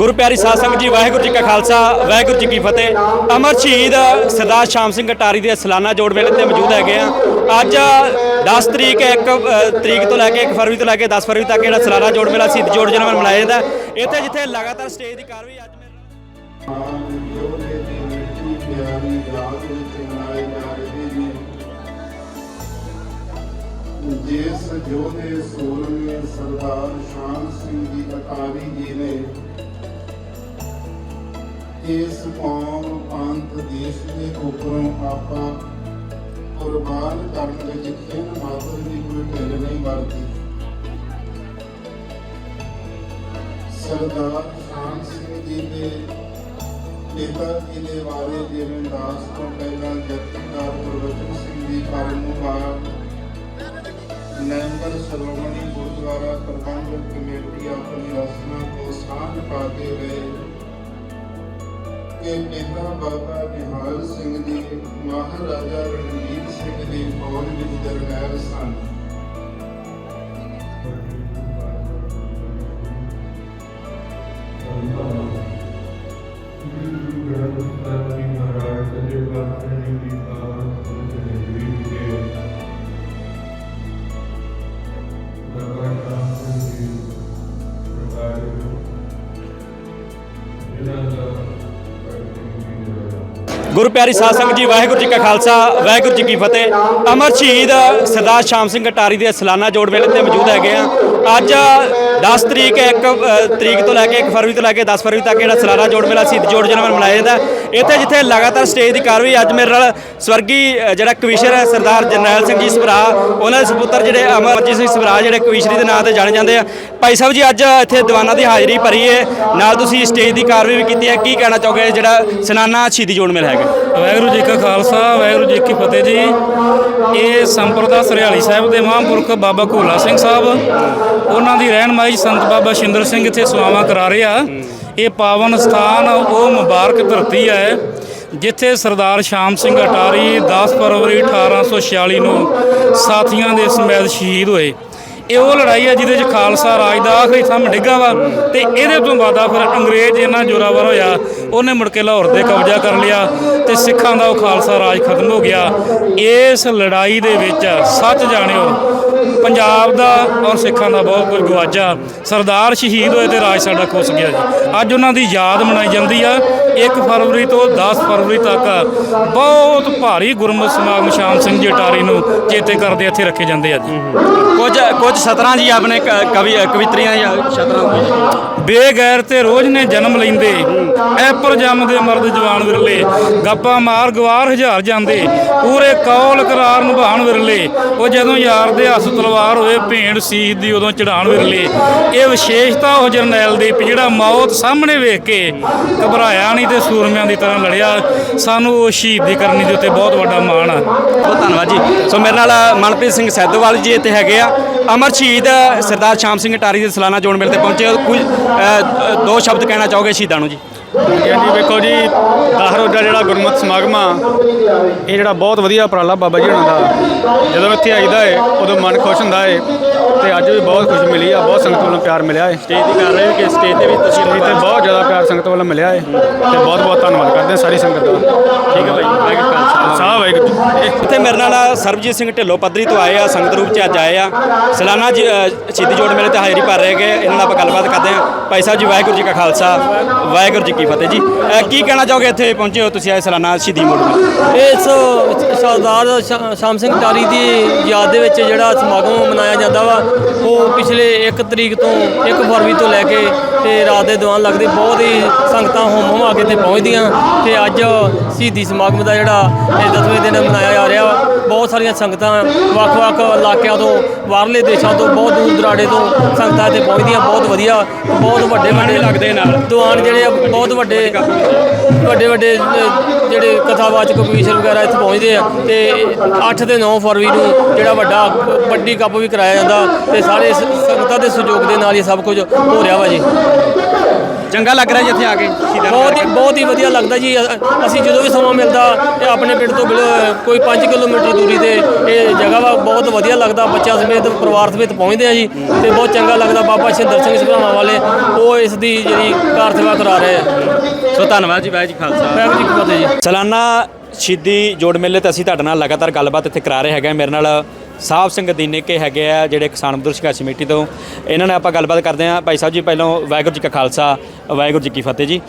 ਗੁਰੂ ਪਿਆਰੀ ਸਾਧ ਸੰਗਤ ਜੀ, ਵਾਹਿਗੁਰੂ ਜੀ ਕਾ ਖਾਲਸਾ, ਵਾਹਿਗੁਰੂ ਜੀ ਕੀ ਫਤਿਹ। ਅਮਰ ਸ਼ਹੀਦ ਸਰਦਾਰ ਸ਼ਾਮ ਸਿੰਘ ਅਟਾਰੀ ਦੇ ਸਾਲਾਨਾ ਜੋੜ ਮੇਲੇ ਤੇ ਮੌਜੂਦ ਹੈਗੇ ਆ। ਅੱਜ 10 ਤਰੀਕ 1 ਤਰੀਕ ਤੋਂ ਲੈ ਕੇ 1 ਫਰਵਰੀ ਤੋਂ ਲੈ ਕੇ 10 ਫਰਵਰੀ ਤੱਕ ਜਿਹੜਾ ਸਾਲਾਨਾ ਜੋੜ ਮੇਲਾ ਸ਼ਹੀਦ ਜੋੜ ਜਨਮ ਮਨਾਇਆ ਜਾਂਦਾ ਇੱਥੇ ਜਿੱਥੇ ਲਗਾਤਾਰ ਸਟੇਜ ਦੀ ਕਾਰਵਾਈ ਅੱਜ ਮੇਰੇ ਜਿਸ ਯੋਧੇ ਸੂਰਮੇ ਸਰਦਾਰ ਸ਼ਾਮ ਸਿੰਘ ਜੀ ਅਕਾਲੀ ਜੀ ਨੇ ਇਸ ਕੌਮ ਪੰਥ ਦੇਸ਼ ਦੇ ਉੱਪਰੋਂ ਆਪਾ ਕੁਰਬਾਨ ਕਰਨ ਵਿੱਚ ਖਿੰਨ ਮਾਤਰ ਦੀ ਕੋਈ ਢਿੱਲ ਨਹੀਂ ਵਰਤੀ ਸਰਦਾਰ ਸ਼ਾਮ ਸਿੰਘ ਜੀ ਦੇ ਪਿਤਾ ਜੀ ਦੇ ਬਾਰੇ ਜਿਵੇਂ ਦਾਸ ਤੋਂ ਪਹਿਲਾਂ ਜਥੇਦਾਰ ਗੁਰਬਚਨ ਸਿੰਘ ਜੀ ਕਰਮੂਵਾਲ ਮੈਂਬਰ ਸ਼੍ਰੋਮਣੀ ਗੁਰਦੁਆਰਾ ਪ੍ਰਬੰਧਕ ਕਮੇਟੀ ਆਪਣੀ ਰਸਨਾ ਤੋਂ ਸਾਂਝ ਪਾਤੇ ਗਏ। ਕਿ ਪਿਤਾ ਬਾਬਾ ਨਿਹਾਲ ਸਿੰਘ ਜੀ, ਮਹਾਰਾਜਾ ਰਣਜੀਤ ਸਿੰਘ ਦੀ ਫੌਜ ਵਿੱਚ ਜਰਨੈਲ ਸਨ। ਗੁਰੂ ਪਿਆਰੀ ਸਾਧ ਸੰਗਤ ਜੀ, ਵਾਹਿਗੁਰੂ ਜੀ ਕਾ ਖਾਲਸਾ, ਵਾਹਿਗੁਰੂ ਜੀ ਕੀ ਫਤਿਹ। ਅਮਰ ਸ਼ਹੀਦ ਸਰਦਾਰ ਸ਼ਾਮ ਸਿੰਘ ਅਟਾਰੀ ਦੇ ਸਾਲਾਨਾ ਜੋੜ ਮੇਲੇ ਤੇ ਮੌਜੂਦ ਹੈਗੇ ਆ। ਅੱਜ 10 ਤਰੀਕ 1 ਤਰੀਕ ਤੋਂ ਲੈ ਕੇ 1 ਫਰਵਰੀ ਤੋਂ ਲੈ ਕੇ 10 ਫਰਵਰੀ ਤੱਕ ਜਿਹੜਾ ਸਾਲਾਨਾ ਜੋੜ ਮੇਲਾ ਸ਼ਹੀਦ ਜੋੜ ਜਨਮ ਮਨਾਇਆ ਜਾਂਦਾ ਇੱਥੇ ਜਿੱਥੇ ਲਗਾਤਾਰ ਸਟੇਜ ਦੀ ਕਾਰਵਾਈ, ਅੱਜ ਮੇਰੇ ਨਾਲ ਸਵਰਗੀ ਜਿਹੜਾ ਕਵੀਸ਼ਰ ਹੈ, ਸਰਦਾਰ ਜਰਨੈਲ ਸਿੰਘ ਜੀ ਸਭਰਾ, ਉਹਨਾਂ ਦੇ ਸੁਪੁੱਤਰ ਜਿਹੜੇ ਅਮਰਜੀਤ ਸਿੰਘ ਸਭਰਾ ਜਿਹੜੇ ਕਵੀਸ਼ਰੀ ਦੇ ਨਾਂ ਤੇ ਜਾਣੇ ਜਾਂਦੇ ਆ। ਭਾਈ ਸਾਹਿਬ ਜੀ, ਅੱਜ ਇੱਥੇ ਦੀਵਾਨਾਂ ਦੀ ਹਾਜ਼ਰੀ ਭਰੀ ਹੈ। ਨਾਲ ਤੁਸੀਂ ਸਟੇਜ ਦੀ ਕਾਰਵਾਈ ਵੀ ਕੀਤੀ ਹੈ। ਕੀ ਕਹਿਣਾ ਚਾਹੋਗੇ ਜਿਹੜਾ ਸਲਾਨਾ ਸ਼ਹੀਦੀ ਜੋੜ ਮੇਲਾ ਹੈਗਾ? ਵਾਹਿਗੁਰੂ ਜੀ ਕਾ ਖਾਲਸਾ, ਵਾਹਿਗੁਰੂ ਜੀ ਕੀ ਫਤਿਹ ਜੀ। ਇਹ ਸੰਪਰਦਾ ਸਰਿਆਲੀ ਸਾਹਿਬ ਦੇ ਮਹਾਂਪੁਰਖ ਬਾਬਾ ਘੋਲਾ ਸਿੰਘ ਸਾਹਿਬ, ਉਹਨਾਂ ਦੀ ਰਹਿਨਮਾਈ ਸੰਤ ਬਾਬਾ ਸ਼ਿੰਦਰ ਸਿੰਘ ਇੱਥੇ ਸੇਵਾਵਾਂ ਕਰਾ ਰਹੇ ਆ। ਇਹ ਪਾਵਨ ਸਥਾਨ ਉਹ ਮੁਬਾਰਕ ਧਰਤੀ ਹੈ ਜਿੱਥੇ ਸਰਦਾਰ ਸ਼ਾਮ ਸਿੰਘ ਅਟਾਰੀ 10 ਫਰਵਰੀ 1846 ਨੂੰ ਸਾਥੀਆਂ ਦੇ ਸਮੇਤ ਸ਼ਹੀਦ ਹੋਏ। ਇਹ ਉਹ ਲੜਾਈ ਹੈ ਜਿਹਦੇ 'ਚ ਖਾਲਸਾ ਰਾਜ ਦਾ ਆਖਰੀ ਥੰਮ ਡਿੱਗਾ ਵਾ ਤੇ ਇਹਦੇ ਤੋਂ ਬਾਅਦਾ ਫਿਰ ਅੰਗਰੇਜ਼ ਇੰਨਾ ਜ਼ੋਰਾਵਰ ਹੋਇਆ, ਉਹਨੇ ਮੁੜ ਕੇ ਲਾਹੌਰ ਤੇ ਕਬਜ਼ਾ ਕਰ ਲਿਆ ਤੇ ਸਿੱਖਾਂ ਦਾ ਉਹ ਖਾਲਸਾ ਰਾਜ ਖਤਮ ਹੋ ਗਿਆ। ਇਸ ਲੜਾਈ ਦੇ ਵਿੱਚ ਸੱਚ ਜਾਣਿਓ ਪੰਜਾਬ ਦਾ ਔਰ ਸਿੱਖਾਂ ਦਾ ਬਹੁਤ ਕੁਝ ਗਵਾਚਾ ਸਰਦਾਰ ਸ਼ਹੀਦ ਹੋਏ ਤੇ ਰਾਜ ਸਾਡਾ ਖੁੱਸ ਗਿਆ ਜੀ। ਅੱਜ ਉਹਨਾਂ ਦੀ ਯਾਦ ਮਨਾਈ ਜਾਂਦੀ ਆ। 1 ਫਰਵਰੀ ਤੋਂ 10 ਫਰਵਰੀ ਤੱਕ ਬਹੁਤ ਭਾਰੀ ਗੁਰਮਤਿ ਸਮਾਗਮ ਸ਼ਾਮ ਸਿੰਘ ਜੀ ਅਟਾਰੀ ਨੂੰ ਚੇਤੇ ਕਰਦੇ ਇੱਥੇ ਰੱਖੇ ਜਾਂਦੇ ਆ ਜੀ। ਕੁਝ ਕੁਝ ਸਤਰਾਂ ਜੀ ਆਪਣੇ ਕਵੀ ਕਵਿਤਰੀਆਂ ਜਾਂ ਸਤਰਾਂ ਬੇਗੈਰ ਤੇ ਰੋਜ਼ ਨੇ ਜਨਮ ਲੈਂਦੇ। ਐਪਰ ਜੰਮਦੇ ਮਰਦ ਜਵਾਨ ਵਿਰਲੇ। ਗੱਪਾਂ ਮਾਰ ਗਵਾਰ ਹਜ਼ਾਰ ਜਾਂਦੇ। ਪੂਰੇ ਕੌਲ ਕਰਾਰ ਨਿਭਾਣ ਵਿਰਲੇ। ਉਹ ਜਦੋਂ ਯਾਰ ਦੇ ਹੱਥ ਤਲਵਾਰ ਹੋਏ ਭੇਂਡ ਸੀਸ ਦੀ ਉਦੋਂ ਚੜਾਣ ਵਿਰਲੇ। ਇਹ ਵਿਸ਼ੇਸ਼ਤਾ ਉਹ ਜਰਨੈਲ ਦੀ ਜਿਹੜਾ ਮੌਤ ਸਾਹਮਣੇ ਵੇਖ ਕੇ ਘਬਰਾਇਆ ਨਹੀਂ ਤੇ ਸੂਰਮਿਆਂ ਦੀ ਤਰ੍ਹਾਂ ਲੜਿਆ। ਸਾਨੂੰ ਉਹ ਸ਼ਹੀਦੀ ਕਰਨੀ ਦੇ ਉੱਤੇ ਬਹੁਤ ਵੱਡਾ ਮਾਣ ਆ। ਬਹੁਤ ਧੰਨਵਾਦ ਜੀ। ਸੋ ਮੇਰੇ ਨਾਲ ਮਨਪ੍ਰੀਤ ਸਿੰਘ ਸੈਦੋਵਾਲ ਜੀ ਇੱਥੇ ਹੈਗੇ ਆ। ਅਮਰ ਸ਼ਹੀਦ ਸਰਦਾਰ ਸ਼ਾਮ ਸਿੰਘ ਅਟਾਰੀ ਦੇ ਸਲਾਨਾ ਜੋੜ ਮੇਲੇ ਤੇ ਪਹੁੰਚੇ। ਕੁਝ ਦੋ ਸ਼ਬਦ ਕਹਿਣਾ ਚਾਹੋਗੇ ਸ਼ਹੀਦਾਂ ਨੂੰ ਜੀ? ਹਾਂਜੀ ਵੇਖੋ ਜੀ ਦਸ ਰੋਜ਼ਾ ਜਿਹੜਾ ਗੁਰਮਤਿ ਸਮਾਗਮ ਆ ਇਹ ਜਿਹੜਾ ਬਹੁਤ ਵਧੀਆ ਉਪਰਾਲਾ ਬਾਬਾ ਜੀ ਹੋਣਾ ਦਾ। ਜਦੋਂ ਇੱਥੇ ਆਈਦਾ ਏ ਉਦੋਂ ਮਨ ਖੁਸ਼ ਹੁੰਦਾ ਏ ਤੇ ਅੱਜ ਵੀ ਬਹੁਤ ਖੁਸ਼ੀ ਮਿਲੀ ਆ ਬਹੁਤ ਸੰਗਤ ਵੱਲੋਂ ਪਿਆਰ ਮਿਲਿਆ ਏ। ਸਟੇਜ ਦੀ ਕਰ ਰਹੇ ਹੋ ਕਿ ਸਟੇਜ ਤੇ ਵੀ ਸਟੇਜ ਤੇ ਬਹੁਤ ਜ਼ਿਆਦਾ ਪਿਆਰ ਸੰਗਤ ਵੱਲੋਂ ਮਿਲਿਆ ਏ ਤੇ ਬਹੁਤ ਬਹੁਤ ਧੰਨਵਾਦ ਕਰਦੇ ਹਾਂ ਸਾਰੀ ਸੰਗਤ ਦਾ। ਠੀਕ ਹੈ ਭਾਈ ਵਾਹਿਗੁਰੂ ਖਾਲਸਾ। ਸਾਹ ਵਾਹਿਗੁਰੂ ਇੱਥੇ ਮੇਰੇ ਨਾਲ ਸਰਬਜੀਤ ਸਿੰਘ ਢਿੱਲੋਂ ਪੱਧਰੀ ਤੋਂ ਆਏ ਆ ਸੰਗਤ ਰੂਪ ਚ ਅੱਜ ਆਏ ਆ। ਸਾਲਾਨਾ ਸ਼ਹੀਦੀ ਜੋੜ ਮੇਲੇ ਤੇ ਹਾਜ਼ਰੀ ਭਰ ਰਹੇ ਗਏ ਇਹਨਾਂ ਨਾਲ ਆਪਾਂ ਗੱਲਬਾਤ ਕਰਦੇ ਆ ਭਾਈ ਸਾਹਿਬ ਜੀ ਵਾਹਿਗੁਰੂ ਜੀ ਕਾ ਖਾਲਸਾ ਵਾਹਿਗੁਰੂ ਜੀ ਕੀ ਫਤਿਹ ਜੀ ਅ, ਕੀ ਕਹਿਣਾ ਚਾਹੋਗੇ ਇੱਥੇ ਪਹੁੰਚੇ ਹੋ ਤੁਸੀਂ ਆਏ ਸਾਲਾਨਾ ਸ਼ਹੀਦੀ ਮੋੜ ਇਸ ਸਰਦਾਰ ਸ਼ਾ- ਸ਼ਾਮ ਸਿੰਘ ਟਾਰੀ ਦੀ ਯਾਦ ਦੇ ਵਿੱਚ ਜਿਹੜਾ ਸਮਾਗਮ ਮਨਾਇਆ ਜਾਂਦਾ ਵਾ ਉਹ ਪਿਛਲੇ 1 ਤਰੀਕ ਤੋਂ 1 ਫਰਵਰੀ ਤੋਂ ਲੈ ਕੇ ਤੇ ਰਾਤ ਦੇ ਦੀਵਾਨ ਲੱਗਦੇ ਬਹੁਤ ਹੀ ਸੰਗਤਾਂ ਹੋਮ ਹੋਮ ਆ ਕੇ ਤੇ ਪਹੁੰਚਦੀਆਂ ਤੇ ਅੱਜ ਸ਼ਹੀਦੀ ਸਮਾਗਮ ਦਾ ਜਿਹੜਾ ਇਹ 10ਵੇਂ ਦਿਨ ਮਨਾਇਆ ਜਾ ਰਿਹਾ ਵਾ ਬਹੁਤ ਸਾਰੀਆਂ ਸੰਗਤਾਂ ਵੱਖ-ਵੱਖ ਇਲਾਕਿਆਂ ਤੋਂ ਬਾਹਰਲੇ ਦੇਸ਼ਾਂ ਤੋਂ ਬਹੁਤ ਦੂਰ ਦਰਾਡੇ ਤੋਂ ਸੰਗਤਾਂ ਇੱਥੇ ਪਹੁੰਚਦੀਆਂ ਬਹੁਤ ਵਧੀਆ ਬਹੁਤ ਵੱਡੇ ਵੱਡੇ ਲੱਗਦੇ ਨਾਲ। ਦੀਵਾਨ ਜਿਹੜੇ ਆ ਬਹੁਤ ਬਹੁਤ ਵੱਡੇ ਵੱਡੇ ਵੱਡੇ ਜਿਹੜੇ ਕਥਾਵਾਚਕ ਕਵੀਸ਼ਰ ਵਗੈਰਾ ਇੱਥੇ ਪਹੁੰਚਦੇ ਆ ਤੇ 8 ਤੇ 9 ਫਰਵਰੀ ਨੂੰ ਜਿਹੜਾ ਵੱਡਾ ਵੱਡੀ ਕੱਪ ਵੀ ਕਰਾਇਆ ਜਾਂਦਾ ਤੇ ਸਾਰੇ ਸੰਗਤਾਂ ਦੇ ਸਹਿਯੋਗ ਦੇ ਨਾਲ ਹੀ ਸਭ ਕੁਝ ਹੋ ਰਿਹਾ ਵਾ ਜੀ। ਚੰਗਾ ਲੱਗ ਰਿਹਾ ਜੀ ਇੱਥੇ ਆ ਕੇ। ਸ਼ਹੀਦਾਂ ਬਹੁਤ ਹੀ ਬਹੁਤ ਹੀ ਵਧੀਆ ਲੱਗਦਾ ਜੀ। ਅ- ਅਸੀਂ ਜਦੋਂ ਵੀ ਸਮਾਂ ਮਿਲਦਾ ਇਹ ਆਪਣੇ ਪਿੰਡ ਤੋਂ ਬਿਲੋ- ਕੋਈ 5 ਕਿਲੋਮੀਟਰ ਦੂਰੀ ਤੇ ਇਹ ਜਗ੍ਹਾ ਵਾ ਬਹੁਤ ਵਧੀਆ ਲੱਗਦਾ। ਬੱਚਾ ਸਮੇਤ ਪਰਿਵਾਰ ਸਮੇਤ ਪਹੁੰਚਦੇ ਆ ਜੀ ਤੇ ਬਹੁਤ ਚੰਗਾ ਲੱਗਦਾ। ਬਾਬਾ ਸ਼ਿੰਦਰ ਸਿੰਘ ਸਭਰਾਵਾਂ ਵਾਲੇ ਉਹ ਇਸ ਦੀ ਜਿਹੜੀ ਕਾਰ ਸੇਵਾ ਕਰਾ ਰਹੇ ਆ। ਸੋ ਧੰਨਵਾਦ ਜੀ ਵਾਹਿਗੁਰੂ ਜੀ ਖਾਲਸਾ। ਵਾਹਿਗੁਰੂ ਜੀ ਕੀ ਫਤਿਹ ਜੀ। ਸਾਲਾਨਾ ਸ਼ਹੀਦੀ ਜੋੜ ਮੇਲੇ ਤੇ ਅਸੀਂ ਤੁਹਾਡੇ ਨਾਲ ਲਗਾਤਾਰ ਗੱਲਬਾਤ ਇੱਥੇ ਕਰਾ ਰਹੇ ਹੈਗੇ। ਮੇਰੇ ਨਾਲ ਸਾਹਿਬ ਸਿੰਘ ਦੀਨੇਕੇ ਹੈਗੇ ਆ ਜਿਹੜੇ ਕਿਸਾਨ ਮਜ਼ਦੂਰ ਸੰਘਰਸ਼ ਕਮੇਟੀ ਤੋਂ। ਇਹਨਾਂ ਨਾਲ ਆਪਾਂ ਗੱਲਬਾਤ ਕਰਦੇ ਹਾਂ। ਭਾਈ ਸਾਹਿਬ ਜੀ ਪਹਿਲਾਂ ਵਾਹਿਗੁਰੂ ਜੀ ਕਾ ਖਾਲਸਾ ਵਾਹਿਗੁਰੂ ਜੀ ਕੀ ਫਤਿਹ ਜੀ।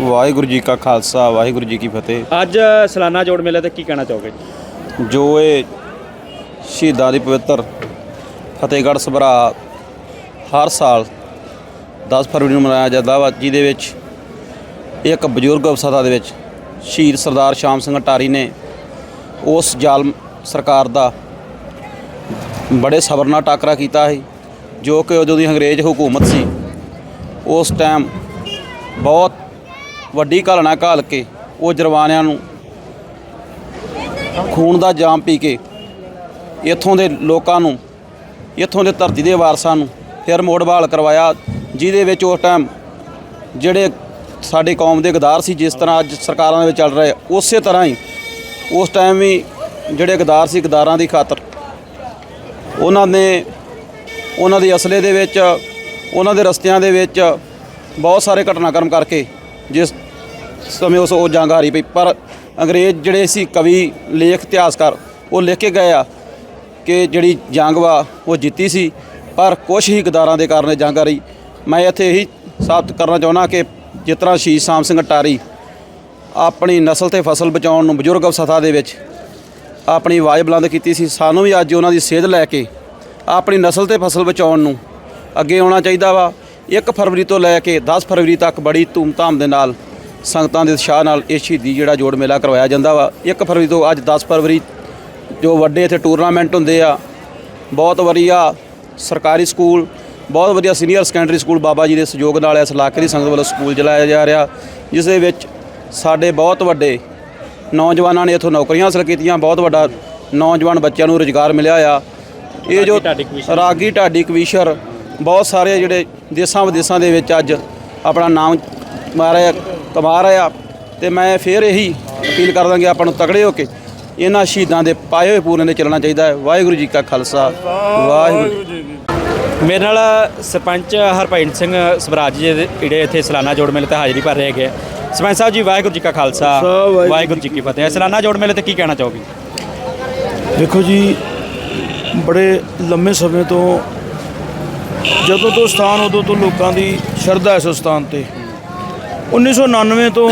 ਵਾਹਿਗੁਰੂ ਜੀ ਕਾ ਖਾਲਸਾ ਵਾਹਿਗੁਰੂ ਜੀ ਕੀ ਫਤਿਹ। ਅੱਜ ਸਾਲਾਨਾ ਜੋੜ ਮੇਲੇ ਤੇ ਕੀ ਕਹਿਣਾ ਚਾਹੋਗੇ? ਜੋ ਇਹ ਸ਼ਹੀਦਾਂ ਦੀ ਪਵਿੱਤਰ ਫਤਿਹਗੜ੍ਹ ਸਭਰਾ ਹਰ ਸਾਲ 10 ਫਰਵਰੀ ਨੂੰ ਮਨਾਇਆ ਜਾਂਦਾ ਵਾ ਜਿਹਦੇ ਵਿੱਚ ਇੱਕ ਬਜ਼ੁਰਗ ਅਵਸਥਾ ਦੇ ਵਿੱਚ ਸ਼ਹੀਦ ਸਰਦਾਰ ਸ਼ਾਮ ਸਿੰਘ ਅਟਾਰੀ ਨੇ ਉਸ ਜ਼ਾਲਮ ਸਰਕਾਰ ਦਾ ਬੜੇ ਸਬਰ ਨਾਲ ਟਾਕਰਾ ਕੀਤਾ ਸੀ, ਜੋ ਕਿ ਉਦੋਂ ਦੀ ਅੰਗਰੇਜ਼ ਹਕੂਮਤ ਸੀ। ਉਸ ਟਾਈਮ ਬਹੁਤ ਵੱਡੀ ਘਾਲਣਾ ਘਾਲ ਕੇ ਉਹ ਜਰਵਾਨਿਆਂ ਨੂੰ ਖੂਨ ਦਾ ਜਾਮ ਪੀ ਕੇ ਇੱਥੋਂ ਦੇ ਲੋਕਾਂ ਨੂੰ, ਇੱਥੋਂ ਦੇ ਧਰਤੀ ਦੇ ਵਾਰਸਾਂ ਨੂੰ ਫਿਰ ਮੋੜ ਬਹਾਲ ਕਰਵਾਇਆ, ਜਿਹਦੇ ਵਿੱਚ ਉਸ ਟਾਈਮ ਜਿਹੜੇ ਸਾਡੇ ਕੌਮ ਦੇ ਗਦਾਰ ਸੀ, ਜਿਸ ਤਰ੍ਹਾਂ ਅੱਜ ਸਰਕਾਰਾਂ ਦੇ ਵਿੱਚ ਚੱਲ ਰਹੇ ਉਸੇ ਤਰ੍ਹਾਂ ਹੀ ਉਸ ਟਾਈਮ ਵੀ ਜਿਹੜੇ ਗਦਾਰ ਸੀ, ਗਦਾਰਾਂ ਦੀ ਖਾਤਰ ਉਹਨਾਂ ਨੇ, ਉਹਨਾਂ ਦੇ ਅਸਲੇ ਦੇ ਵਿੱਚ, ਉਹਨਾਂ ਦੇ ਰਸਤਿਆਂ ਦੇ ਵਿੱਚ ਬਹੁਤ ਸਾਰੇ ਘਟਨਾਕ੍ਰਮ ਕਰਕੇ ਜਿਸ ਸਮੇਂ ਉਸ ਉਹ ਜੰਗ ਹਾਰੀ ਪਈ। ਪਰ ਅੰਗਰੇਜ਼ ਜਿਹੜੇ ਸੀ, ਕਵੀ, ਲੇਖ, ਇਤਿਹਾਸਕਾਰ, ਉਹ ਲਿਖ ਕੇ ਗਏ ਆ ਕਿ ਜਿਹੜੀ ਜੰਗ ਵਾ, ਉਹ ਜਿੱਤੀ ਸੀ। ਪਰ ਕੁਝ ਹੀ ਗਦਾਰਾਂ ਦੇ ਕਾਰਨ ਇਹ ਜੰਗ ਹਾਰੀ। ਮੈਂ ਇੱਥੇ ਇਹੀ ਸਾਬਤ ਕਰਨਾ ਚਾਹੁੰਦਾ ਕਿ ਜਿਸ ਤਰ੍ਹਾਂ ਸ਼ਹੀਦ ਸ਼ਾਮ ਸਿੰਘ ਅਟਾਰੀ ਆਪਣੀ ਨਸਲ ਤੇ ਫਸਲ ਬਚਾਉਣ ਨੂੰ ਬਜ਼ੁਰਗ ਅਵਸਥਾ ਦੇ ਵਿੱਚ ਆਪਣੀ ਆਵਾਜ਼ ਬੁਲੰਦ ਕੀਤੀ ਸੀ, ਸਾਨੂੰ ਵੀ ਅੱਜ ਉਹਨਾਂ ਦੀ ਸੇਧ ਲੈ ਕੇ ਆਪਣੀ ਨਸਲ ਤੇ ਫਸਲ ਬਚਾਉਣ ਨੂੰ ਅੱਗੇ ਆਉਣਾ ਚਾਹੀਦਾ ਵਾ। 1 ਫਰਵਰੀ ਤੋਂ ਲੈ ਕੇ 10 ਫਰਵਰੀ ਤੱਕ ਬੜੀ ਧੂਮਧਾਮ ਦੇ ਨਾਲ ਸੰਗਤਾਂ ਦੇ ਉਤਸ਼ਾਹ ਨਾਲ ਇਹ ਸ਼ਹੀਦੀ ਜਿਹੜਾ ਜੋੜ ਮੇਲਾ ਕਰਵਾਇਆ ਜਾਂਦਾ ਵਾ। 1 ਫਰਵਰੀ ਤੋਂ ਅੱਜ 10 ਫਰਵਰੀ ਜੋ ਵੱਡੇ ਇੱਥੇ ਟੂਰਨਾਮੈਂਟ ਹੁੰਦੇ ਆ, ਬਹੁਤ ਵਧੀਆ ਸਰਕਾਰੀ ਸਕੂਲ ਬਹੁਤ ਵਧੀਆ senior secondary school Baba ji ਦੇ ਸਹਿਯੋਗ ਨਾਲ ਇਸ ਇਲਾਕੇ ਦੀ ਸੰਗਤ ਵੱਲੋਂ ਸਕੂਲ ਚਲਾਇਆ ਜਾ ਰਿਹਾ ਜਿਸ ਦੇ ਵਿੱਚ ਸਾਡੇ ਬਹੁਤ ਵੱਡੇ ਨੌਜਵਾਨਾਂ ਨੇ ਇੱਥੋਂ ਨੌਕਰੀਆਂ ਹਾਸਲ ਕੀਤੀਆਂ ਬਹੁਤ ਵੱਡਾ ਨੌਜਵਾਨ ਬੱਚਿਆਂ ਨੂੰ ਰੁਜ਼ਗਾਰ ਮਿਲਿਆ ਆ। ਇਹ ਜੋ। ਰਾਗੀ ਢਾਡੀ ਕਵੀਸ਼ਰ ਬਹੁਤ ਸਾਰੇ ਜਿਹੜੇ ਦੇਸਾਂ ਵਿਦੇਸਾਂ ਦੇ ਵਿੱਚ ਅੱਜ ਆਪਣਾ ਨਾਮ ਮਾਰਿਆ ਕਮਾ ਰਹੇ ਆ। ਤੇ ਮੈਂ ਫਿਰ ਇਹੀ ਅਪੀਲ ਕਰਦਾ ਕਿ ਆਪਾਂ ਨੂੰ ਤਕੜੇ ਹੋ ਕੇ ਇਹਨਾਂ ਸ਼ਹੀਦਾਂ ਦੇ ਪਾਏ ਹੋਏ ਪੂਰੇ ਦੇ ਚੱਲਣਾ ਚਾਹੀਦਾ ਹੈ। ਵਾਹਿਗੁਰੂ ਜੀ ਕਾ ਖਾਲਸਾ ਵਾਹਿਗੁਰੂ ਜੀ ਮੇਰੇ ਨਾਲ ਸਰਪੰਚ ਹਰਪਾਇਨ ਸਿੰਘ ਸਵਰਾਜ ਜੀ ਦੇ ਜਿਹੜੇ ਇੱਥੇ ਸਾਲਾਨਾ ਜੋੜ ਮੇਲੇ ਤੇ ਹਾਜ਼ਰੀ ਭਰ ਰਹੇ ਹੈਗੇ। ਸਰਪੰਚ ਸਾਹਿਬ ਜੀ ਵਾਹਿਗੁਰੂ ਜੀ ਕਾ ਖਾਲਸਾ ਵਾਹਿਗੁਰੂ ਜੀ ਕੀ ਫਤਿਹ। ਸਾਲਾਨਾ ਜੋੜ ਮੇਲੇ ਤੇ ਕੀ ਕਹਿਣਾ ਚਾਹੋਗੇ? ਦੇਖੋ ਜੀ ਬੜੇ ਲੰਮੇ ਸਮੇਂ ਤੋਂ ਜਦੋਂ ਤੋਂ ਸਥਾਨ ਉਦੋਂ ਤੋਂ ਲੋਕਾਂ ਦੀ ਸ਼ਰਧਾ ਇਸ ਸਥਾਨ ਤੇ। 1999 ਤੋਂ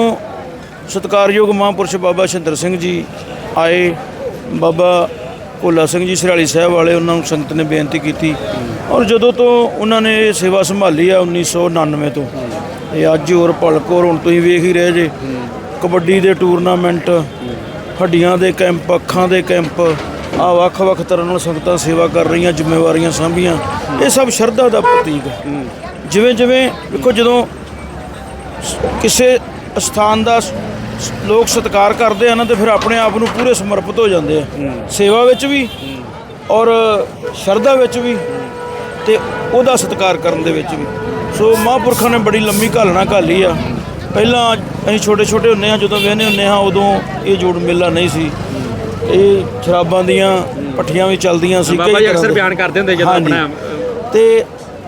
ਸਤਿਕਾਰਯੋਗ ਮਹਾਂਪੁਰਸ਼ ਬਾਬਾ ਸ਼ਿੰਦਰ ਸਿੰਘ ਜੀ ਆਏ। ਬਾਬਾ ਭੋਲਾ ਸਿੰਘ ਜੀ ਸਰਾਲੀ ਸਾਹਿਬ ਵਾਲੇ ਉਹਨਾਂ ਨੂੰ ਸੰਗਤ ਨੇ ਬੇਨਤੀ ਕੀਤੀ। ਔਰ ਜਦੋਂ ਤੋਂ ਉਹਨਾਂ ਨੇ ਇਹ ਸੇਵਾ ਸੰਭਾਲੀ ਆ 1999 ਤੋਂ ਇਹ ਅੱਜ ਹੋਰ ਭਲਕੋਰ ਹੁਣ ਤੁਸੀਂ ਵੇਖ ਹੀ ਰਹੇ ਜੇ, ਕਬੱਡੀ ਦੇ ਟੂਰਨਾਮੈਂਟ, ਹੱਡੀਆਂ ਦੇ ਕੈਂਪ, ਅੱਖਾਂ ਦੇ ਕੈਂਪ, ਆ ਵੱਖ-ਵੱਖ ਤਰ੍ਹਾਂ ਨਾਲ ਸੰਗਤਾਂ ਸੇਵਾ ਕਰ ਰਹੀਆਂ, ਜ਼ਿੰਮੇਵਾਰੀਆਂ ਸਾਂਭੀਆਂ। ਇਹ ਸਭ ਸ਼ਰਧਾ ਦਾ ਪ੍ਰਤੀਕ ਹੈ। ਜਿਵੇਂ ਜਿਵੇਂ ਵੇਖੋ ਜਦੋਂ ਕਿਸੇ ਸਥਾਨ ਦਾ ਲੋਕ ਸਤਿਕਾਰ ਕਰਦੇ ਆ ਨਾ ਤੇ ਫਿਰ ਆਪਣੇ ਆਪ ਨੂੰ ਪੂਰੇ ਸਮਰਪਿਤ ਹੋ ਜਾਂਦੇ ਆ। ਸੇਵਾ ਵਿੱਚ ਵੀ ਔਰ ਸ਼ਰਧਾ ਵਿੱਚ ਵੀ ਤੇ ਉਹਦਾ ਸਤਿਕਾਰ ਕਰਨ ਦੇ ਵਿੱਚ ਵੀ। ਸੋ ਮਹਾਂਪੁਰਖਾਂ ਨੇ ਬੜੀ ਲੰਮੀ ਘਾਲਣਾ ਘਾਲੀ ਆ। ਪਹਿਲਾਂ ਅਸੀਂ ਛੋਟੇ ਛੋਟੇ ਹੁੰਨੇ ਆ ਜਦੋਂ ਵੇਹਨੇ ਹੁੰਨੇ ਆ ਉਦੋਂ ਇਹ ਜੋੜ ਮੇਲਾ ਨਹੀਂ ਸੀ। ਇਹ ਸ਼ਰਾਬਾਂ ਦੀਆਂ ਪੱਠੀਆਂ ਵੀ ਚੱਲਦੀਆਂ ਸੀ ਬਾਬਾ ਜੀ ਤਰ੍ਹਾਂ ਅਕਸਰ। ਬਿਆਨ ਕਰਦੇ ਹੁੰਦੇ ਜਦੋਂ। ਆਪਣਾ ਤੇ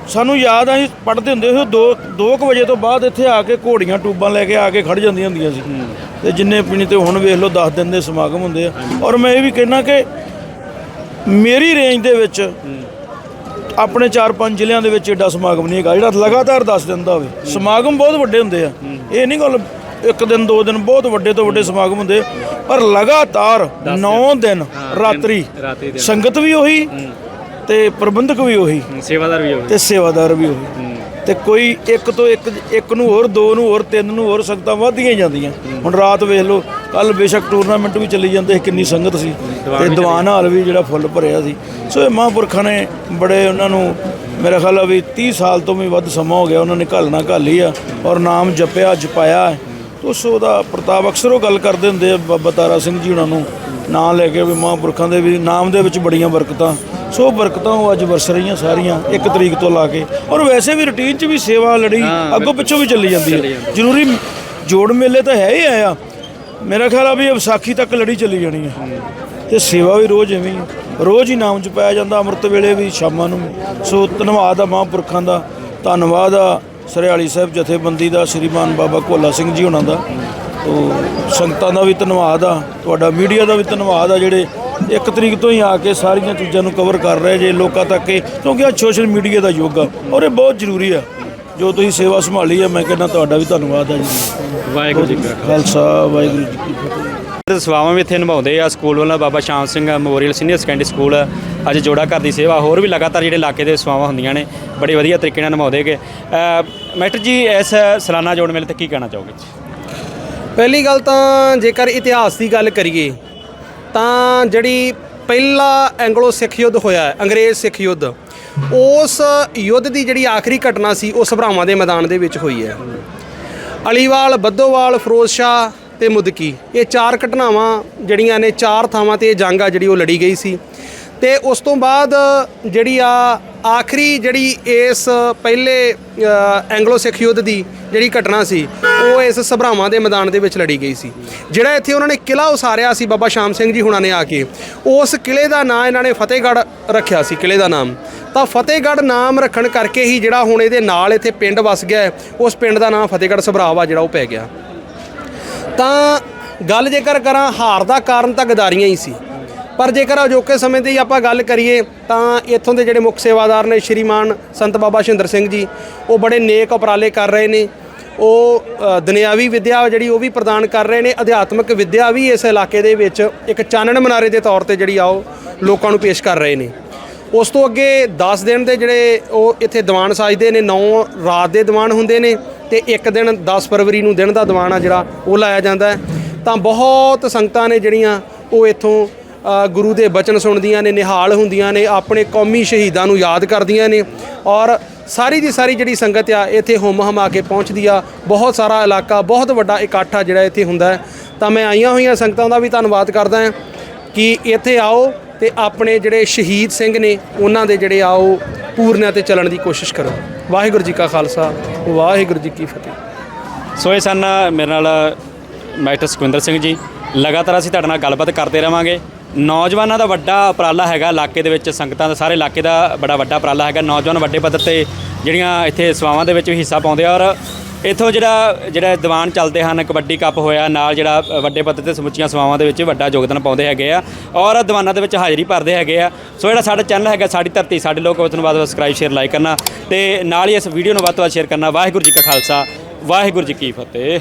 ਸਾਨੂੰ ਯਾਦ ਆ ਅਸੀਂ ਪੜ੍ਹਦੇ ਹੁੰਦੇ ਸੀ 2 2 ਵਜੇ ਤੋਂ ਬਾਅਦ ਇੱਥੇ ਆ ਕੇ ਘੋੜੀਆਂ ਟੂਬਾਂ ਲੈ ਕੇ ਆ ਕੇ ਖੜ ਜਾਂਦੀਆਂ ਹੁੰਦੀਆਂ ਸੀ। ਤੇ ਜਿੰਨੇ ਪੀਣੀ ਤੇ ਹੁਣ ਵੇਖ ਲਓ 10 ਦਿਨ ਦੇ ਸਮਾਗਮ ਹੁੰਦੇ ਆ। ਔਰ ਮੈਂ ਇਹ ਵੀ ਕਹਿਣਾ ਕਿ ਮੇਰੀ ਰੇਂਜ ਦੇ ਵਿੱਚ ਆਪਣੇ 4-5 ਜ਼ਿਲ੍ਹਿਆਂ ਦੇ ਵਿੱਚ ਏਡਾ ਸਮਾਗਮ ਨਹੀਂ ਹੈਗਾ। ਜਿਹੜਾ ਲਗਾਤਾਰ 10 ਦਿਨ ਦਾ ਹੋਵੇ। ਸਮਾਗਮ ਬਹੁਤ ਵੱਡੇ ਹੁੰਦੇ ਆ। ਇਹ ਨਹੀਂ ਗੱਲ ਇੱਕ ਦਿਨ ਦੋ ਦਿਨ ਬਹੁਤ ਵੱਡੇ ਤੋਂ ਵੱਡੇ ਸਮਾਗਮ ਹੁੰਦੇ ਪਰ ਲਗਾਤਾਰ 9 ਦਿਨ। ਰਾਤਰੀ। ਸੰਗਤ ਵੀ ਉਹੀ ਤੇ ਪ੍ਰਬੰਧਕ ਵੀ ਉਹੀ। ਸੇਵਾਦਾਰ ਵੀ ਹੋਵੇ ਤੇ ਸੇਵਾਦਾਰ ਵੀ ਉਹੀ। ਤੇ ਕੋਈ ਇੱਕ ਤੋਂ ਇੱਕ ਇੱਕ ਨੂੰ ਹੋਰ ਦੋ ਨੂੰ ਹੋਰ ਤਿੰਨ ਨੂੰ ਹੋਰ ਸੰਗਤਾਂ ਵੱਧਦੀਆਂ ਹੀ। ਜਾਂਦੀਆਂ ਹੁਣ ਰਾਤ ਵੇਖ ਲਓ ਕੱਲ ਬੇਸ਼ੱਕ ਟੂਰਨਾਮੈਂਟ ਵੀ ਚੱਲੀ ਜਾਂਦੇ ਸੀ ਕਿੰਨੀ ਸੰਗਤ ਸੀ। ਤੇ ਦੀਵਾਨ ਹਾਲ ਵੀ ਜਿਹੜਾ ਫੁੱਲ ਭਰਿਆ ਸੀ। ਸੋ ਇਹ ਮਹਾਂਪੁਰਖਾਂ ਨੇ ਬੜੇ ਉਹਨਾਂ ਨੂੰ ਮੇਰਾ ਖਿਆਲ ਆ ਵੀ 30 ਸਾਲ ਤੋਂ ਵੀ ਵੱਧ ਸਮਾਂ ਹੋ ਗਿਆ ਉਹਨਾਂ ਨੇ ਘਾਲਣਾ ਘਾਲੀ ਆ। ਔਰ ਨਾਮ ਜਪਿਆ ਜਪਾਇਆ ਹੈ। ਤੋ ਸੋ ਦਾ ਪ੍ਰਤਾਪ ਅਕਸਰ ਉਹ ਗੱਲ ਕਰਦੇ ਹੁੰਦੇ ਆ ਬਾਬਾ ਤਾਰਾ ਸਿੰਘ ਜੀ ਉਹਨਾਂ ਨੂੰ ਨਾਂ ਲੈ ਕੇ ਵੀ ਮਹਾਂਪੁਰਖਾਂ ਦੇ ਵੀ ਨਾਮ ਦੇ ਵਿੱਚ ਬੜੀਆਂ ਬਰਕਤਾਂ। ਸੋ ਬਰਕਤਾਂ ਉਹ ਅੱਜ ਵਰਸ ਰਹੀਆਂ ਸਾਰੀਆਂ ਇੱਕ ਤਰੀਕ ਤੋਂ ਲਾ ਕੇ। ਔਰ ਵੈਸੇ ਵੀ ਰੁਟੀਨ 'ਚ ਵੀ ਸੇਵਾ ਲੜੀ ਅੱਗੋਂ ਪਿੱਛੋਂ ਵੀ ਚੱਲੀ ਜਾਂਦੀ ਹੈ ਜ਼ਰੂਰੀ ਜੋੜ ਮੇਲੇ ਤਾਂ ਹੈ ਹੀ ਆਇਆ। ਮੇਰਾ ਖਿਆਲ ਆ ਵੀ ਵਿਸਾਖੀ ਤੱਕ ਲੜੀ ਚੱਲੀ ਜਾਣੀ ਹੈ ਤੇ ਸੇਵਾ ਵੀ ਰੋਜ਼ ਐਵੇਂ ਹੀ। ਰੋਜ਼ ਹੀ ਨਾਮ ਚ ਪਾਇਆ ਜਾਂਦਾ ਅੰਮ੍ਰਿਤ ਵੇਲੇ ਵੀ ਸ਼ਾਮਾਂ ਨੂੰ। ਸੋ ਧੰਨਵਾਦ ਆ ਮਹਾਂਪੁਰਖਾਂ ਦਾ। ਧੰਨਵਾਦ ਆ ਸਰਿਆਲੀ ਸਾਹਿਬ ਜਥੇਬੰਦੀ ਦਾ ਸ਼੍ਰੀਮਾਨ ਬਾਬਾ ਭੋਲਾ ਸਿੰਘ ਜੀ ਉਹਨਾਂ ਦਾ। ਤੋ ਸੰਗਤਾਂ ਦਾ ਵੀ ਧੰਨਵਾਦ ਆ। ਤੁਹਾਡਾ ਮੀਡੀਆ ਦਾ ਵੀ ਧੰਨਵਾਦ ਆ ਜਿਹੜੇ ਇੱਕ ਤਰੀਕ ਤੋਂ ਹੀ ਆ ਕੇ ਸਾਰੀਆਂ ਚੀਜ਼ਾਂ ਨੂੰ ਕਵਰ ਕਰ ਰਹੇ ਜੇ ਲੋਕਾਂ ਤੱਕ ਇਹ ਕਿਉਂਕਿ ਆ ਸੋਸ਼ਲ ਮੀਡੀਆ ਦਾ ਯੁੱਗ ਆ ਔਰ ਇਹ ਬਹੁਤ ਜ਼ਰੂਰੀ ਆ। ਜੋ ਤੁਸੀਂ ਸੇਵਾ ਸੰਭਾਲੀ ਆ ਮੈਂ ਕਹਿੰਦਾ ਤੁਹਾਡਾ ਵੀ ਧੰਨਵਾਦ ਆ ਜੀ। ਵਾਹਿਗੁਰੂ ਜੀ ਕਾ ਖਾਲਸਾ ਵਾਹਿਗੁਰੂ ਜੀ ਕੀ ਫਤਿਹ। ਸੇਵਾਵਾਂ ਵੀ ਇੱਥੇ ਨਿਭਾਉਂਦੇ ਆ। ਸਕੂਲ ਵੱਲੋਂ Baba Sham Singh memorial senior secondary school ਅੱਜ ਜੋੜਾ ਘਰ ਦੀ ਸੇਵਾ, ਹੋਰ ਵੀ ਲਗਾਤਾਰ ਜਿਹੜੇ ਇਲਾਕੇ ਦੇ ਸੇਵਾਵਾਂ ਹੁੰਦੀਆਂ ਨੇ, ਬੜੇ ਵਧੀਆ ਤਰੀਕੇ ਨਾਲ ਨਿਭਾਉਂਦੇ ਹੈਗੇ। ਮੈਟਰ ਜੀ, ਇਸ ਸਲਾਨਾ ਜੋੜ ਮੇਲੇ ਤੇ ਕੀ ਕਹਿਣਾ ਚਾਹੋਗੇ? ਜੀ ਪਹਿਲੀ ਗੱਲ ਤਾਂ ਜੇਕਰ ਇਤਿਹਾਸ ਦੀ ਗੱਲ ਕਰੀਏ, ਤਾਂ ਜਿਹੜੀ ਪਹਿਲਾ ਐਂਗਲੋ ਸਿੱਖ ਯੁੱਧ ਹੋਇਆ, ਅੰਗਰੇਜ਼ ਸਿੱਖ ਯੁੱਧ, ਉਸ ਯੁੱਧ ਦੀ ਜਿਹੜੀ ਆਖਰੀ ਘਟਨਾ ਸੀ, ਉਹ ਸਭਰਾਵਾਂ ਦੇ ਮੈਦਾਨ ਦੇ ਵਿੱਚ ਹੋਈ ਹੈ। ਅਲੀਵਾਲ, ਬੱਦੋਵਾਲ, ਫਿਰੋਜ਼ ਸ਼ਾਹ ਤੇ ਮੁਦਕੀ, ਇਹ ਚਾਰ ਘਟਨਾਵਾਂ ਜਿਹੜੀਆਂ ਨੇ, ਚਾਰ ਥਾਵਾਂ ਤੇ ਇਹ ਜੰਗ ਆ ਜਿਹੜੀ ਉਹ ਲੜੀ ਗਈ ਸੀ। ਤੇ ਉਸ ਤੋਂ ਬਾਅਦ ਜਿਹੜੀ ਆ ਆਖਰੀ ਜਿਹੜੀ ਇਸ ਪਹਿਲੇ ਐਂਗਲੋ ਸਿੱਖ ਯੁੱਧ ਦੀ ਜਿਹੜੀ ਘਟਨਾ ਸੀ, ਉਹ ਇਸ ਸਭਰਾਵਾਂ ਦੇ ਮੈਦਾਨ ਦੇ ਵਿੱਚ ਲੜੀ ਗਈ ਸੀ। ਜਿਹੜਾ ਇੱਥੇ ਉਹਨਾਂ ਨੇ ਕਿਲਾ ਉਸਾਰਿਆ ਸੀ ਬਾਬਾ ਸ਼ਾਮ ਸਿੰਘ ਜੀ ਹੁਣਾਂ ਨੇ ਆ ਕੇ, ਉਸ ਕਿਲੇ ਦਾ ਨਾਂ ਇਹਨਾਂ ਨੇ ਫਤਿਹਗੜ੍ਹ ਰੱਖਿਆ ਸੀ ਕਿਲੇ ਦਾ ਨਾਮ। ਤਾਂ ਫਤਿਹਗੜ੍ਹ ਨਾਮ ਰੱਖਣ ਕਰਕੇ ਹੀ ਜਿਹੜਾ ਹੁਣ ਇਹਦੇ ਨਾਲ ਇੱਥੇ ਪਿੰਡ ਵਸ ਗਿਆ ਉਸ ਪਿੰਡ ਦਾ ਨਾਮ ਫਤਿਹਗੜ੍ਹ ਸਭਰਾਵਾ ਜਿਹੜਾ ਉਹ ਪੈ ਗਿਆ। ਤਾਂ ਗੱਲ ਜੇਕਰ ਕਰਾਂ, ਹਾਰ ਦਾ ਕਾਰਨ ਤਾਂ ਗਦਾਰੀਆਂ ਹੀ ਸੀ। ਪਰ ਜੇਕਰ ਅਜੋਕੇ ਸਮੇਂ ਦੀ ਆਪਾਂ ਗੱਲ ਕਰੀਏ ਤਾਂ ਇੱਥੋਂ ਦੇ ਜਿਹੜੇ ਮੁੱਖ ਸੇਵਾਦਾਰ ਨੇ ਸ਼੍ਰੀਮਾਨ ਸੰਤ ਬਾਬਾ ਸ਼ਿੰਦਰ ਸਿੰਘ ਜੀ, ਉਹ ਬੜੇ ਨੇਕ ਉਪਰਾਲੇ ਕਰ ਰਹੇ ਨੇ। ਉਹ ਦੁਨਿਆਵੀ ਵਿੱਦਿਆ ਜਿਹੜੀ ਉਹ ਵੀ ਪ੍ਰਦਾਨ ਕਰ ਰਹੇ ਨੇ। ਅਧਿਆਤਮਿਕ ਵਿੱਦਿਆ ਵੀ ਇਸ ਇਲਾਕੇ ਦੇ ਵਿੱਚ ਇੱਕ ਚਾਨਣ ਮਨਾਰੇ ਦੇ ਤੌਰ ਤੇ ਜਿਹੜੀ ਆ ਉਹ ਲੋਕਾਂ ਨੂੰ ਪੇਸ਼ ਕਰ ਰਹੇ ਨੇ। ਉਸ ਤੋਂ ਅੱਗੇ 10 ਦਿਨ ਦੇ ਜਿਹੜੇ ਉਹ ਇੱਥੇ ਦੀਵਾਨ ਸਾਜਦੇ ਨੇ 9 ਰਾਤ ਦੇ ਦੀਵਾਨ ਹੁੰਦੇ ਨੇ ਤੇ ਇੱਕ ਦਿਨ 10 ਫਰਵਰੀ ਨੂੰ ਦਿਨ ਦਾ ਦੀਵਾਨ ਆ ਜਿਹੜਾ ਉਹ ਲਾਇਆ ਜਾਂਦਾ ਤਾਂ ਬਹੁਤ ਸੰਗਤਾਂ ਨੇ ਜਿਹੜੀਆਂ ਉਹ ਇੱਥੋਂ ਗੁਰੂ ਦੇ ਬਚਨ ਸੁਣਦੀਆਂ ਨੇ, ਨਿਹਾਲ ਹੁੰਦੀਆਂ ਨੇ, ਆਪਣੇ ਕੌਮੀ ਸ਼ਹੀਦਾਂ ਨੂੰ ਯਾਦ ਕਰਦੀਆਂ ਨੇ ਔਰ ਸਾਰੀ ਦੀ ਸਾਰੀ ਜਿਹੜੀ ਸੰਗਤ ਆ, ਇੱਥੇ ਹੁਮ ਹਮਾ ਕੇ ਪਹੁੰਚਦੀ ਆ। ਬਹੁਤ ਸਾਰਾ ਇਲਾਕਾ, ਬਹੁਤ ਵੱਡਾ ਇਕੱਠ ਆ ਜਿਹੜਾ ਇੱਥੇ ਹੁੰਦਾ ਤਾਂ ਮੈਂ ਆਈਆਂ ਹੋਈਆਂ ਸੰਗਤਾਂ ਦਾ ਵੀ ਧੰਨਵਾਦ ਕਰਦਾ ਹਾਂ ਕਿ ਇੱਥੇ ਆਓ ਤੇ ਆਪਣੇ ਜਿਹੜੇ ਸ਼ਹੀਦ ਸਿੰਘ ਨੇ, ਉਹਨਾਂ ਦੇ ਜਿਹੜੇ ਆਓ ਪੂਰਨਿਆਂ ਤੇ ਚੱਲਣ ਦੀ ਕੋਸ਼ਿਸ਼ ਕਰੋ। ਵਾਹਿਗੁਰੂ ਜੀ ਕਾ ਖਾਲਸਾ, ਵਾਹਿਗੁਰੂ ਜੀ ਕੀ ਫਤਿਹ। ਸੋ ਇਹ ਸਨ ਮੇਰੇ ਨਾਲ ਮੈਟਰ ਸੁਖਵਿੰਦਰ ਸਿੰਘ ਜੀ। ਲਗਾਤਾਰ ਅਸੀਂ ਤੁਹਾਡੇ ਨਾਲ ਗੱਲਬਾਤ ਕਰਦੇ ਰਵਾਂਗੇ। ਨੌਜਵਾਨਾਂ ਦਾ ਵੱਡਾ ਉਪਰਾਲਾ ਹੈਗਾ ਇਲਾਕੇ ਦੇ ਵਿੱਚ, ਸੰਗਤਾਂ ਦਾ, ਸਾਰੇ ਇਲਾਕੇ ਦਾ ਬੜਾ ਵੱਡਾ ਉਪਰਾਲਾ ਹੈਗਾ। ਨੌਜਵਾਨ ਵੱਡੇ ਪੱਧਰ ਤੇ ਜਿਹੜੀਆਂ ਇੱਥੇ ਸੇਵਾਵਾਂ ਦੇ ਵਿੱਚ ਵੀ ਹਿੱਸਾ ਪਾਉਂਦੇ ਆ ਔਰ ਇੱਥੋਂ ਜਿਹੜਾ ਜਿਹੜਾ ਦੀਵਾਨ ਚੱਲਦੇ ਹਨ, ਕਬੱਡੀ ਕੱਪ ਹੋਇਆ, ਨਾਲ ਜਿਹੜਾ ਵੱਡੇ ਪੱਧਰ ਤੇ ਸਮੁੱਚੀਆਂ ਸੇਵਾਵਾਂ ਦੇ ਵਿੱਚ ਵੱਡਾ ਯੋਗਦਾਨ ਪਾਉਂਦੇ ਹੈਗੇ ਆ ਔਰ ਦੀਵਾਨਾਂ ਦੇ ਵਿੱਚ ਹਾਜ਼ਰੀ ਭਰਦੇ ਹੈਗੇ ਆ। ਸੋ ਜਿਹੜਾ ਸਾਡਾ ਚੈਨਲ ਹੈਗਾ, ਸਾਡੀ ਧਰਤੀ, ਸਾਡੇ ਲੋਕ ਉਸ ਨੂੰ ਬਾਅਦ ਸਬਸਕ੍ਰਾਈਬ ਸ਼ੇਅਰ ਲਾਈਕ ਕਰਨਾ ਤੇ ਨਾਲ ਹੀ ਇਸ ਵੀਡੀਓ ਨੂੰ ਵੱਧ ਤੋਂ ਵੱਧ ਸ਼ੇਅਰ ਕਰਨਾ। ਵਾਹਿਗੁਰੂ ਜੀ ਕਾ ਖਾਲਸਾ, ਵਾਹਿਗੁਰੂ ਜੀ ਕੀ ਫਤਿਹ।